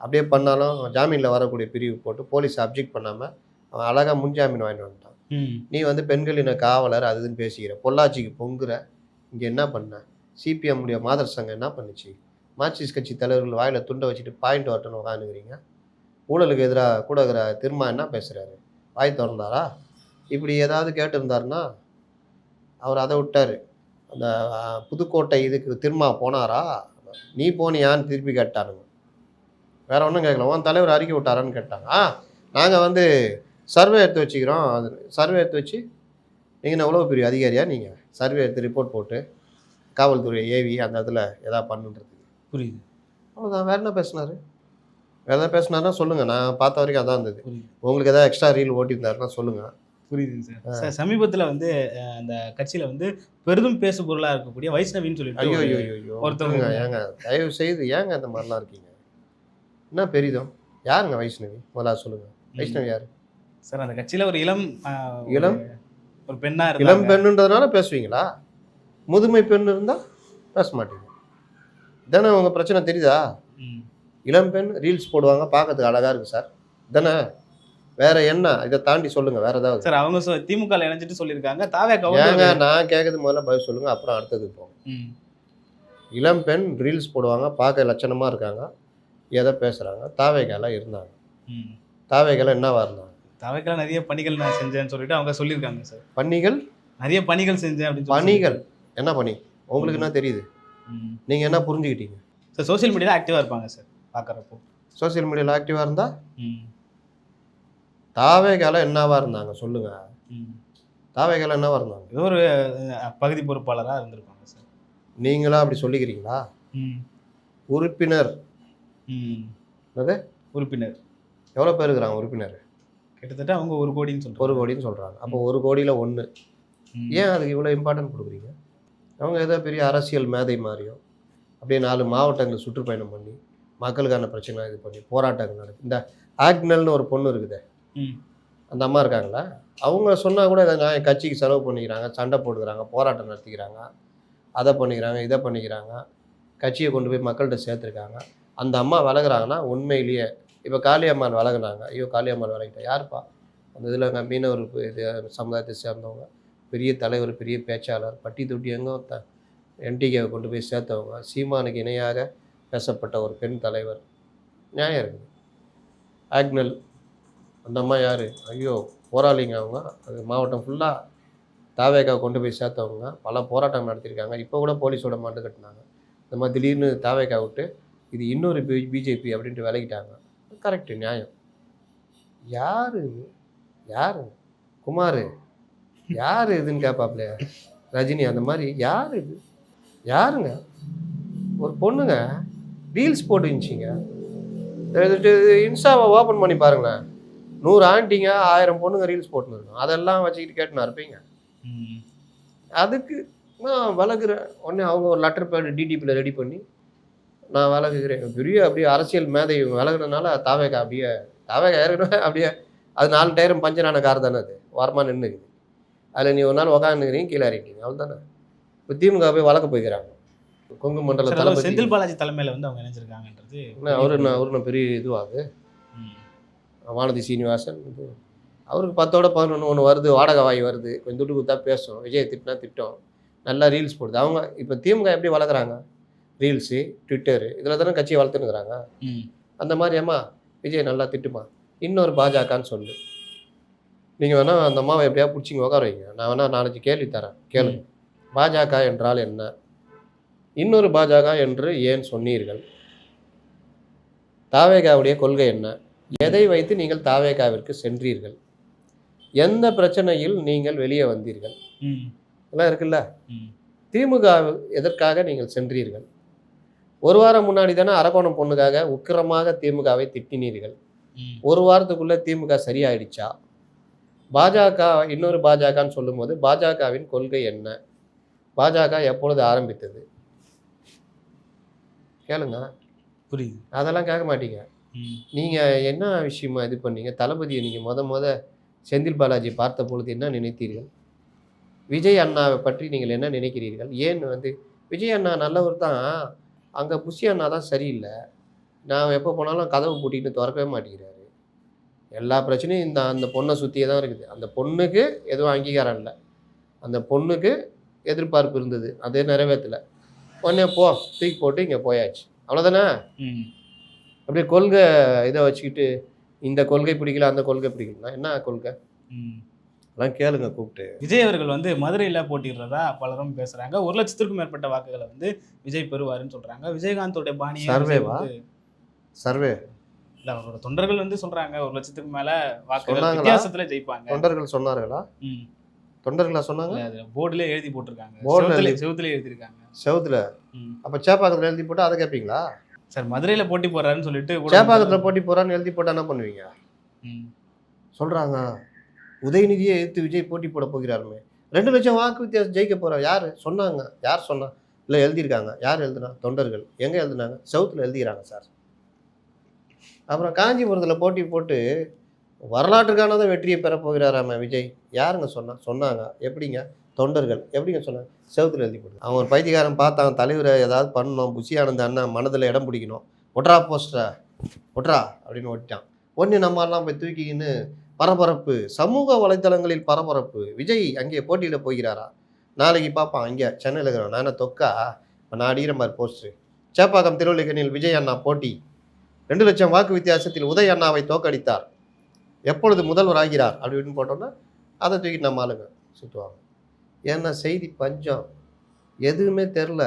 அப்படியே பண்ணாலும் ஜாமீனில் வரக்கூடிய பிரிவு போட்டு போலீஸ் அப்ஜெக்ட் பண்ணாமல் அவன் அழகாக முன்ஜாமீன் வாங்கிட்டு வந்துட்டான். நீ வந்து பெண்களின காவலர் அது இதுன்னு பேசிக்கிற. பொள்ளாச்சிக்கு பொங்குற. இங்கே என்ன பண்ண? சிபிஎம் உடைய மாதர் சங்கம் என்ன பண்ணுச்சு? மார்க்சிஸ்ட் கட்சி தலைவர்கள் வாயில் துண்டை வச்சுட்டு பாயிண்ட் வரட்டுன்னு உட்காந்துக்கிறீங்க ஊழலுக்கு எதிராக கூட இருக்கிற திருமா என்ன பேசுகிறாரு வாய் திறந்தாரா? இப்படி ஏதாவது கேட்டிருந்தாருன்னா அவர் அதை விட்டார். அந்த புதுக்கோட்டை இதுக்கு திருமா போனாரா? நீ போனியான்னு திருப்பி கேட்டானுங்க. வேற ஒன்றும் கேட்கல உன் தலைவர் அறிக்கை விட்டாரான்னு கேட்டாங்க. ஆ நாங்கள் வந்து சர்வே எடுத்து வச்சுக்கிறோம். அது சர்வே எடுத்து வச்சு நீங்கள் எவ்வளோ பெரிய அதிகாரியா நீங்கள் சர்வே எடுத்து ரிப்போர்ட் போட்டு காவல்துறை ஏவி அந்த இடத்துல எதாவது பண்ணுன்றதுக்கு புரியுது. அவ்வளோதான் வேறு என்ன பேசினாரு? வேறு எதாவது பேசினாருன்னா சொல்லுங்கள் நான் பார்த்த வரைக்கும் அதான் இருந்தது. உங்களுக்கு எதாவது எக்ஸ்ட்ரா ரீல் ஓட்டியிருந்தாருன்னா சொல்லுங்கள் புரியுதுங்க சார். சார் சமீபத்தில் வந்து அந்த கட்சியில வந்து பெரிதும் பேசு பொருளா இருக்கக்கூடிய வைஷ்ணவின்னு சொல்லிட்டு ஒருத்தவங்க ஏங்க தயவு செய்து ஏங்க இந்த மாதிரிலாம் இருக்கீங்க? என்ன பெரிதும்? யாருங்க வைஷ்ணவி? முதல்ல சொல்லுங்கள் வைஷ்ணவி யார்? சார் அந்த கட்சியில ஒரு இளம் இளம்? ஒரு பெண்ணா இளம் பெண்ணுன்றதுனால பேசுவீங்களா? முதுமை பெண் இருந்தால் பேச மாட்டீங்க. தானே உங்கள் பிரச்சனை தெரியுதா. இளம் பெண் ரீல்ஸ் போடுவாங்க பார்க்கறதுக்கு அழகாக இருக்கு சார். தானே? வேற என்ன? இதை தாண்டி சொல்லுங்க வேற ஏதாவது. சார் அவங்க திமுக இணைஞ்சிட்டு சொல்லியிருக்காங்க. தாவேக்கா ஏங்க நான் கேட்கறது முதல்ல பதில் சொல்லுங்க அப்புறம் அடுத்தது போகும். இளம் பெண் ரீல்ஸ் போடுவாங்க பார்க்க லட்சணமாக இருக்காங்க. எதை பேசுகிறாங்க தாவைக்கால இருந்தாங்க. ம். தாவைக்கால என்னவா இருந்தாங்க? தாவேக்கால நிறைய பணிகள் நான் செஞ்சேன்னு சொல்லிட்டு அவங்க சொல்லியிருக்காங்க சார். பணிகள்? நிறைய பணிகள் செஞ்சேன் அப்படின்னு பணிகள். என்ன பணி? உங்களுக்கு என்ன தெரியுது. நீங்கள் என்ன புரிஞ்சுக்கிட்டீங்க? சார் சோஷியல் மீடியால ஆக்டிவா இருப்பாங்க சார் பார்க்குறப்போ. சோஷியல் மீடியாவில் ஆக்டிவாக இருந்தால் ம். தாவேகால என்னவா இருந்தாங்க? சொல்லுங்க. தாவேகால என்னவா இருந்தாங்க? ஏதோ ஒரு பகுதி பொறுப்பாளரா இருந்திருப்பாங்க நீங்களா அப்படி சொல்லிக்கிறீங்களா? ம். உறுப்பினர் ம். என்னது? உறுப்பினர். எவ்வளோ பேர் இருக்கிறாங்க உறுப்பினர்? கிட்டத்தட்ட அவங்க ஒரு கோடின்னு சொல்றாங்க. ஒரு கோடின்னு சொல்கிறாங்க அப்போ ஒரு கோடியில் ஒன்று. ஏன் அதுக்கு இவ்வளோ இம்பார்ட்டன்ட் கொடுக்குறீங்க? அவங்க ஏதோ பெரிய அரசியல் மேதை மாதிரியோ அப்படியே நாலு மாவட்டங்கள் சுற்றுப்பயணம் பண்ணி மக்களுக்கான பிரச்சனை இது பண்ணி போராட்டங்கள் நடக்குது இந்த ஆக்னல்னு ஒரு பொண்ணு இருக்குது. ம். அந்த அம்மா இருக்காங்களா? அவங்க சொன்னால் கூட இதை நான் என் கட்சிக்கு செலவு பண்ணிக்கிறாங்க சண்டை போட்டுக்கிறாங்க போராட்டம் நடத்திக்கிறாங்க அதை பண்ணிக்கிறாங்க இதை பண்ணிக்கிறாங்க கட்சியை கொண்டு போய் மக்கள்கிட்ட சேர்த்துருக்காங்க. அந்த அம்மா வழங்குறாங்கன்னா உண்மையிலேயே. இப்போ காளியம்மாள் விலகுனாங்க ஐயோ காளியம்மான் விலகிட்டா யாருப்பா? அந்த இதில் மீனவர் இது சமுதாயத்தை சேர்ந்தவங்க பெரிய தலைவர் பெரிய பேச்சாளர் பட்டி தொட்டி எங்கே த என்டிகேவை கொண்டு போய் சேர்த்தவங்க. சீமானுக்கு இணையாக பேசப்பட்ட ஒரு பெண் தலைவர். நியாயம் இருக்குது. ஆக்னல் அந்த அம்மா யார்? ஐயோ போராளிங்க அவங்க. அது மாவட்டம் ஃபுல்லாக தாவேக்காவை கொண்டு போய் சேர்த்தவங்க. பல போராட்டம் நடத்தியிருக்காங்க. இப்போ கூட போலீஸோட மாட்டு கட்டினாங்க. இந்த மாதிரி திடீர்னு தாவேக்கா விட்டு இது இன்னொரு பி பிஜேபி அப்படின்ட்டு விலகிட்டாங்க. கரெக்டு நியாயம். யார்? யார்? குமார். யார் இதுன்னு கேட்பாப்ல ரஜினி அந்த மாதிரி. யார் இது? யாருங்க? ஒரு பொண்ணுங்க. ரீல்ஸ் போட்டுருந்துச்சிங்க இன்ஸ்டாவை ஓப்பன் பண்ணி பாருங்களேன். நூறு ஆண்டிங்க ஆயிரம் பொண்ணுங்க ரீல்ஸ் போட்டுன்னு இருக்கும் அதெல்லாம் வச்சுக்கிட்டு கேட்டுன்னு இருப்பீங்க. ம். அதுக்கு நான் விலகுறேன். உடனே அவங்க ஒரு லெட்டர் பேட் டிடிபியில் ரெடி பண்ணி நான் விலகுகிறேன். பெரிய அப்படியே அரசியல் மேதை விலகுனனால தாவேக்கா அப்படியே தாவேக்கா ஏற்கனவே அப்படியே. அது நாலு டயரும் பஞ்சரான கார் தானே அது. ஓரமாக நின்றுக்குது அதில் நீ ஒரு நாள் உக்காந்துக்கிறீங்க கீழே இறக்கிட்டீங்க அவ்வளோ தானே இப்போ திமுக போய் வழக்க போய்க்கிறாங்க. கொங்கு மண்டல தளபதி. செந்தில் பாலாஜி தலைமையில வந்து அவங்க இணைஞ்சிருக்காங்கன்றது என்ன அவரு அவரு பெரிய இதுவாகுது ம். வானதி சீனிவாசன் இது. அவருக்கு பத்தோட பதினொன்று ஒன்று வருது வாடகை வாய் வருது. கொஞ்சம் துட்டு கொடுத்தா பேசும். விஜய் திட்டினா திட்டம். நல்லா ரீல்ஸ் போடுது. அவங்க இப்போ திமுக எப்படி வளர்க்குறாங்க? ரீல்ஸு ட்விட்டரு இதில் தானே கட்சியை வளர்த்துனுக்குறாங்க ம். அந்த மாதிரி அம்மா விஜய் நல்லா திட்டுமா? இன்னொரு பாஜகன்னு சொல்லு. நீங்கள் வேணால் அந்த அம்மாவை எப்படியா பிடிச்சிங்க உட்கார வைங்க. நான் வேணால் நாளைக்கு கேள்வி தரேன். கேளுங்க பாஜக என்றால் என்ன? இன்னொரு பாஜக என்று ஏன் சொன்னீர்கள்? தாவேகாவுடைய கொள்கை என்ன? எதை வைத்து நீங்கள் தாவேகாவிற்கு சென்றீர்கள்? எந்த பிரச்சனையில் நீங்கள் வெளியே வந்தீர்கள்? எல்லாம் இருக்குல்ல? திமுக எதற்காக நீங்கள் சென்றீர்கள்? ஒரு வாரம் முன்னாடி தானே அரக்கோணம் பொண்ணுக்காக உக்கிரமாக திமுகவை திட்டினீர்கள். ஒரு வாரத்துக்குள்ள திமுக சரியாயிடுச்சா? பாஜக இன்னொரு பாஜகன்னு சொல்லும்போது பாஜகவின் கொள்கை என்ன? பாஜக எப்பொழுது ஆரம்பித்தது? கேளுங்க. புரியுது. அதெல்லாம் கேட்க மாட்டீங்க. நீங்கள் என்ன விஷயமா இது பண்ணீங்க? தளபதியை நீங்கள் முத முத செந்தில் பாலாஜி பார்த்த பொழுது என்ன நினைத்தீர்கள்? விஜய் அண்ணாவை பற்றி நீங்கள் என்ன நினைக்கிறீர்கள்? ஏன் வந்து விஜய் அண்ணா நல்லவர் தான். அங்கே புஷி அண்ணா தான் சரியில்லை. நான் எப்போ போனாலும் கதவு பூட்டிட்டு திறக்கவே மாட்டேங்கிறாரு. எல்லா பிரச்சனையும் இந்த அந்த பொண்ணை சுற்றியே தான் இருக்குது. அந்த பொண்ணுக்கு எதுவும் அங்கீகாரம் இல்லை. அந்த பொண்ணுக்கு எதிர்பார்ப்பு இருந்தது. அதே நிறைவேற்றலை. உடனே போ தூக்கி போட்டு இங்கே போயாச்சு. அவ்வளோதானே அப்படியே கொள்கை இதை வச்சுக்கிட்டு இந்த கொள்கை பிடிக்கல அந்த கொள்கை பிடிக்கல என்ன கொள்கை? அதெல்லாம் கேளுங்க கூப்பிட்டு. விஜய் அவர்கள் வந்து மதுரையில போட்டிடுறதா பலரும் பேசுறாங்க. ஒரு லட்சத்திற்கும் மேற்பட்ட வாக்குகளை வந்து விஜய் பெறுவாருன்னு சொல்றாங்க. விஜயகாந்தோட பாணியை சர்வேவா? சர்வே. இல்ல அவரோட தொண்டர்கள் வந்து சொல்றாங்க. ஒரு லட்சத்துக்கு மேல வாக்குகள் சொன்னாங்களா? வித்தியாசத்துல ஜெயிப்பாங்க. தொண்டர்கள் சொன்னார்களா? தொண்டர்களா சொன்னாங்க? போர்டுல எழுதி போட்டிருக்காங்க. போர்டுல செவுத்துல எழுதி- செவுத்துல எழுதிருக்காங்க செவத்துல. அப்ப சேப்பாக்கத்துல எழுதி போட்டா அதை கேட்பீங்களா? சார் மதுரையில போட்டி போறாருன்னு சொல்லிட்டு சேப்பாக்கத்துல போட்டி போறான்னு எழுதி போட்டா என்ன பண்ணுவீங்க. சொல்றாங்க. உதயநிதியை எதிர்த்து விஜய் போட்டி போட போகிறாருமே. ரெண்டு லட்சம் வாக்கு வித்தியாசம் ஜெயிக்க போகிறார் யார்? சொன்னாங்க. யார் சொன்னா? இல்லை எழுதியிருக்காங்க. யார் எழுதுனா? தொண்டர்கள். எங்கே எழுதுனாங்க? செவுத்துல எழுதிக்கிறாங்க சார். அப்புறம் காஞ்சிபுரத்தில் போட்டி போட்டு வரலாற்றுக்கானத வெற்றியை பெற போகிறாராம விஜய். யாருங்க சொன்னா? சொன்னாங்க. எப்படிங்க? தொண்டர்கள். எப்படிங்க சொன்னாங்க செவத்தில் எழுதி போட்டு. அவன் ஒரு பைத்தியக்காரன் பார்த்தான். தலைவரை ஏதாவது பண்ணணும். புஷி அண்ணன் மனதில் இடம் பிடிக்கணும். ஒட்ரா போஸ்டரா? ஒட்ரா அப்படின்னு ஒட்டிட்டான். ஒன்று நம்ம எல்லாம் போய் தூக்கிக்கின்னு பரபரப்பு. சமூக வலைத்தளங்களில் பரபரப்பு. விஜய் அங்கே போட்டியிட போகிறாரா? நாளைக்கு பார்ப்பான் அங்கே சென்னையில் இருக்கிறான். நான் என்ன தொக்கா? இப்போ நான் அடிக்கிற மாதிரி போஸ்ட்டு சேப்பாக்கம் திருவள்ளிக்கணியில் விஜய் அண்ணா போட்டி. ரெண்டு லட்சம் வாக்கு வித்தியாசத்தில் உதய் அண்ணாவை தோக்கடித்தார் எப்பொழுது முதல்வர் ஆகிறார் அப்படின்னு போட்டோன்னா அதை தூக்கி நம்ம ஆளுங்க சுற்றுவாங்க ஏன்னா செய்தி பஞ்சம். எதுவுமே தெரில.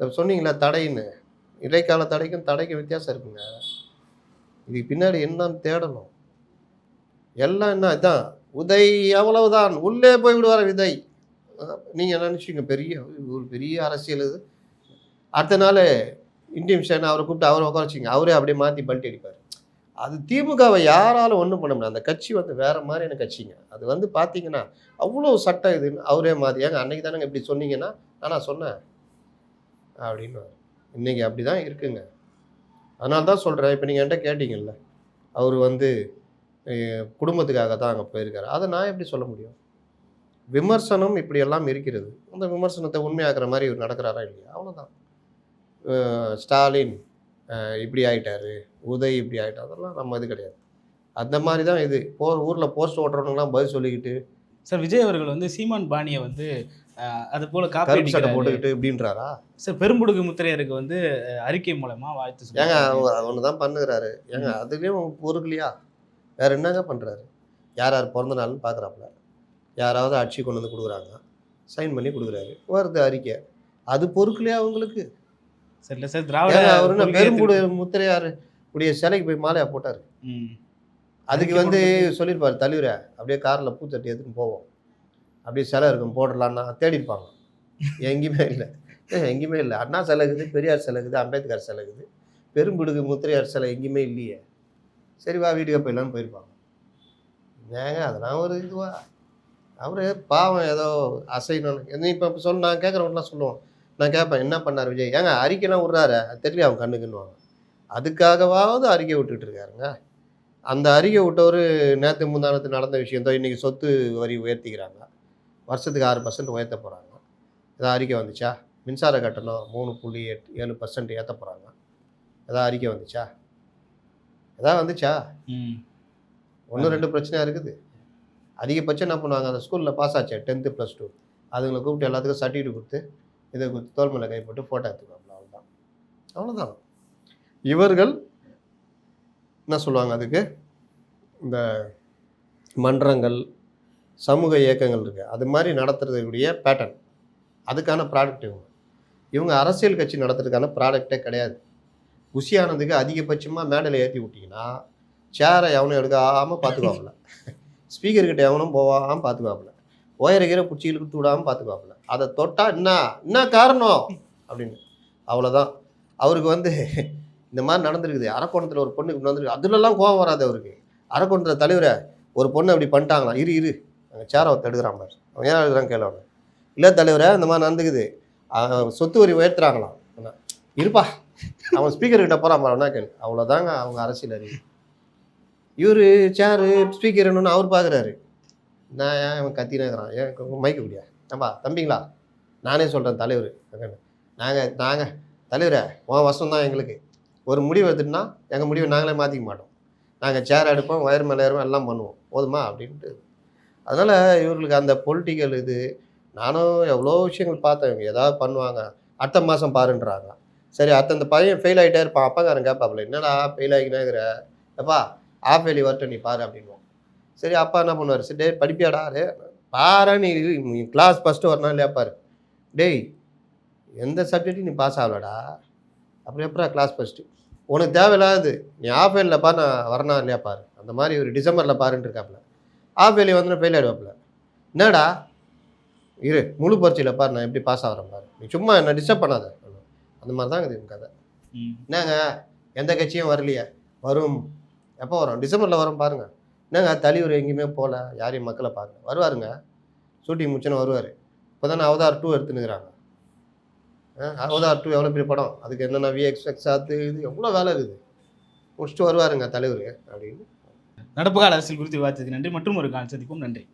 சொன்னீங்களா தடைன்னு. இடைக்கால தடைக்கும் தடைக்கும் வித்தியாசம் இருக்குங்க. இதுக்கு பின்னாடி என்னன்னு தேடணும். எல்லாம் என்ன இதான். உதய் அவ்வளவுதான். உள்ளே போய் விடுவார் விதை நீங்கள் நினச்சிங்க? பெரிய ஒரு பெரிய அரசியல் இது. அடுத்த நாள் இந்தியன் மிஷன் அவரை கூப்பிட்டு அவரை உட்கார வச்சிங்க. அவரே அப்படியே மாற்றி பல்ட்டி அடிப்பார். அது திமுகவை யாராலும் ஒன்றும் பண்ண முடியாது. அந்த கட்சி வந்து வேறு மாதிரியான கட்சிங்க. அது வந்து பார்த்தீங்கன்னா அவ்வளோ சட்டம் இதுன்னு அவரே மாதிரி ஏங்க அன்றைக்கி தானேங்க இப்படி சொன்னீங்கன்னா நான் சொன்னேன். அப்படின்னு இன்றைக்கி அப்படி தான் இருக்குங்க. அதனால தான் சொல்கிறேன் இப்போ நீங்கள் என்கிட்ட கேட்டிங்கல்ல அவர் வந்து குடும்பத்துக்காக தான் அங்கே போயிருக்காரு. அதை நான் எப்படி சொல்ல முடியும்? விமர்சனம் இப்படி எல்லாம் இருக்கிறது. அந்த விமர்சனத்தை உண்மையாக்குற மாதிரி இவர் நடக்கிறாரா இல்லையா? அவ்வளோதான் ஸ்டாலின் இப்படி ஆயிட்டாரு உதய் இப்படி ஆயிட்டாரு அதெல்லாம் நம்ம இது கிடையாது. அந்த மாதிரி தான் இது. போ ஊரில் போஸ்ட் ஓட்டுறவங்கலாம் பதில் சொல்லிக்கிட்டு சார் விஜய் அவர்கள் வந்து சீமான் பாணியை வந்து அது போல காப்பி சட்டை. போட்டுக்கிட்டு இப்படின்றாரா? சார் பெரும்புடுகு முத்திரையருக்கு வந்து அறிக்கை மூலமா வாழ்த்து ஏங்க. ஒன்று தான் பண்ணுகிறாரு. ஏங்க அதுலேயும் பொறுக்கலையா? வேற என்னங்க பண்ணுறாரு யார் யார் பிறந்த நாள்னு பார்க்குறாப்புல யாராவது ஆட்சி கொண்டு வந்து கொடுக்குறாங்க. சைன் பண்ணி கொடுக்குறாரு. வருது அறிக்கை. அது பொறுக்கலையா அவங்களுக்கு? சார் திராவிட அவர் என்ன பெரும்புடு முத்திரையார் உடைய சிலைக்கு போய் மாலையா போட்டார்? ம். அதுக்கு வந்து சொல்லியிருப்பார் தலைவரை அப்படியே காரில் பூத்தட்டி எடுத்துன்னு போவோம். அப்படியே சிலை இருக்கும் போடலான்னா தேடி இருப்பாங்க. எங்கேயுமே இல்லை. எங்கேயுமே இல்லை. அண்ணா சிலை இருக்குது பெரியார் சிலை இருக்குது அம்பேத்கர் சிலை இருக்குது. பெரும்பிடுகு முத்திரையார் சிலை எங்கேயுமே இல்லையே. சரி வா வீடியோ போயிடலான்னு போயிருப்பாங்க. ஏங்க அதெல்லாம் ஒரு இதுவா? அவர் பாவம் ஏதோ அசைனு என்ன இப்போ சொல்ல நான் கேட்குறவங்களாம் சொல்லுவோம். நான் கேட்பேன் என்ன பண்ணார் விஜய்? ஏங்க அறிக்கைலாம் விட்றாரு. அது தெரியல அவன் கண்ணுக்குன்னுவாங்க. அதுக்காகவாவது அறிக்கை விட்டுட்டு இருக்காருங்க. அந்த அறிக்கை விட்டவர் நேற்று முந்தானத்து நடந்த விஷயம் தான் இன்றைக்கி சொத்து வரி உயர்த்திக்கிறாங்க. வருஷத்துக்கு ஆறு பர்சன்ட் உயர்த்த போகிறாங்க ஏதாவது அறிக்கை வந்துச்சா? மின்சார கட்டணம் மூணு புள்ளி எட்டு ஏழு பர்சன்ட் ஏற்ற போகிறாங்க ஏதாவது அறிக்கை வந்துச்சா? ஏதாவது வந்துச்சா. ஒன்று ரெண்டு பிரச்சனையாக இருக்குது. அதிகபட்சம் என்ன பண்ணுவாங்க? அந்த ஸ்கூலில் பாஸ் ஆச்சு டென்த்து ப்ளஸ் டூ அதுங்களை கூப்பிட்டு எல்லாத்துக்கும் சர்டிஃபிகேட் கொடுத்து இதை கொடுத்து தோல் மேலே கை போட்டு ஃபோட்டோ எடுத்துக்குவாங்க அவ்வளோதான் அவ்வளோதான் இவர்கள் என்ன சொல்லுவாங்க அதுக்கு? இந்த மன்றங்கள் சமூக இயக்கங்கள் இருக்குது அது மாதிரி நடத்துறதுடைய பேட்டர்ன் அதுக்கான ப்ராடக்ட் இவங்க. இவங்க அரசியல் கட்சி நடத்துறதுக்கான ப்ராடக்டே கிடையாது. குஷியானதுக்கு அதிகபட்சமாக மேடையில் ஏற்றி விட்டிங்கன்னா சேரை எவனும் எடுக்காமல் பார்த்துக்குவாப்புல ஸ்பீக்கர்கிட்ட எவனும் போகாமல் பார்த்துக்குவாப்புல ஒயரகிற பிடிச்சி இழுத்து விடாமல் பார்த்துக்குவாப்புல அதை தொட்டால் என்ன? என்ன காரணம்? அப்படின்னு. அவ்வளோதான் அவருக்கு வந்து இந்த மாதிரி நடந்திருக்குது. அரக்கோணத்தில் ஒரு பொண்ணு இப்படி வந்திருக்கு அதுலலாம் கோவம் வராது அவருக்கு. அரக்கோணத்தில் தலைவரை ஒரு பொண்ணு அப்படி பண்ணிட்டாங்களாம் இரு இரு. அங்கே சேரை ஒருத்த எடுக்கிறான் பாரு. அவன் ஏன் எழுதுறான் கேள்வி அவன். இல்லை தலைவரை இந்த மாதிரி நடந்துக்குது. சொத்து வரி உயர்த்துறாங்களாம். இருப்பா. அவன் ஸ்பீக்கர் கிட்ட போகிறான் பாரு அவ்வளோதாங்க அவங்க அரசியல் அறிவு இவர் சேரு ஸ்பீக்கர் என்னன்னு அவர் பார்க்குறாரு நான் ஏன் அவன் கத்தினே இருக்கிறான்? ஏன் மைக்க முடியா ஏம்பா தம்பிங்களா? நானே சொல்கிறேன் தலைவர். நாங்கள் நாங்கள் தலைவரே உன் வசம் தான் எங்களுக்கு. ஒரு முடிவு எடுத்துட்டுனா எங்கள் முடிவை நாங்களே மாற்றிக்க மாட்டோம். நாங்கள் சேர் எடுப்போம் வயர் மேலே ஏறுவோம் எல்லாம் பண்ணுவோம். போதுமா? அப்படின்ட்டு. அதனால் இவர்களுக்கு அந்த பொலிட்டிக்கல் இது நானும் எவ்வளோ விஷயங்கள் பார்த்தேன். இவங்க ஏதாவது பண்ணுவாங்க. அடுத்த மாதம் பாருன்றாங்க. சரி அத்த அந்த பையன் ஃபெயில் ஆகிட்டே இருப்பான். அப்பாக்காரன் கேட்பாப்புல என்னடா ஃபெயில் ஆகினேங்கிற அப்பா ஆஃப் வேலி வரட்டும் நீ பாரு அப்படின்வோம் சரி அப்பா என்ன பண்ணுவார்? சரி டேய் படிப்பியாடா? டே பாரு நீ கிளாஸ் ஃபஸ்ட்டு வரணும் இல்லையா பாரு. டேய் எந்த சப்ஜெக்ட்டையும் நீ பாஸ் ஆகலடா. அப்புறம் எப்படா கிளாஸ் ஃபஸ்ட்டு உனக்கு தேவையில்லாது நீ ஆஃப் ஃபெயிலில் பாரு நான் வரணும் இல்லையா பாரு. அந்த மாதிரி ஒரு டிசம்பரில் பாருன்ட்டு இருக்காப்புல ஆஃப் வேலி வந்து ஃபெயில் ஆகிடுவாப்புல என்னடா? இரு முழு பரீட்சையில் பாரு நான் எப்படி பாஸ் ஆகிறேன் பாரு. நீ சும்மா என்ன டிஸ்டர்ப் பண்ணாத. அந்த மாதிரி தான் இது கதை. என்னங்க? எந்த கட்சியும் வரலையே. வரும். எப்போ வரும்? டிசம்பரில் வரும் பாருங்க. என்னங்க? தலைவர் எங்கேயுமே போகல. யாரையும் மக்களை பார்க்க வருவாருங்க. ஷூட்டிங் முடிச்சுன்னு வருவார். இப்போ தானே அவதார் டூ எடுத்துனுக்குறாங்க அவதார் டூ எவ்வளோ பெரிய படம்? அதுக்கு என்னென்ன விஎக்ஸ்எக்ஸ் அது இது எவ்வளோ வேலை இருக்குது? முடிச்சுட்டு வருவாருங்க தலைவர் அப்படின்னு. நடப்பு கால அரசியல் குறித்து விவாதித்ததுக்கு நன்றி. மற்றும் ஒரு கால் சந்திப்போம். நன்றி.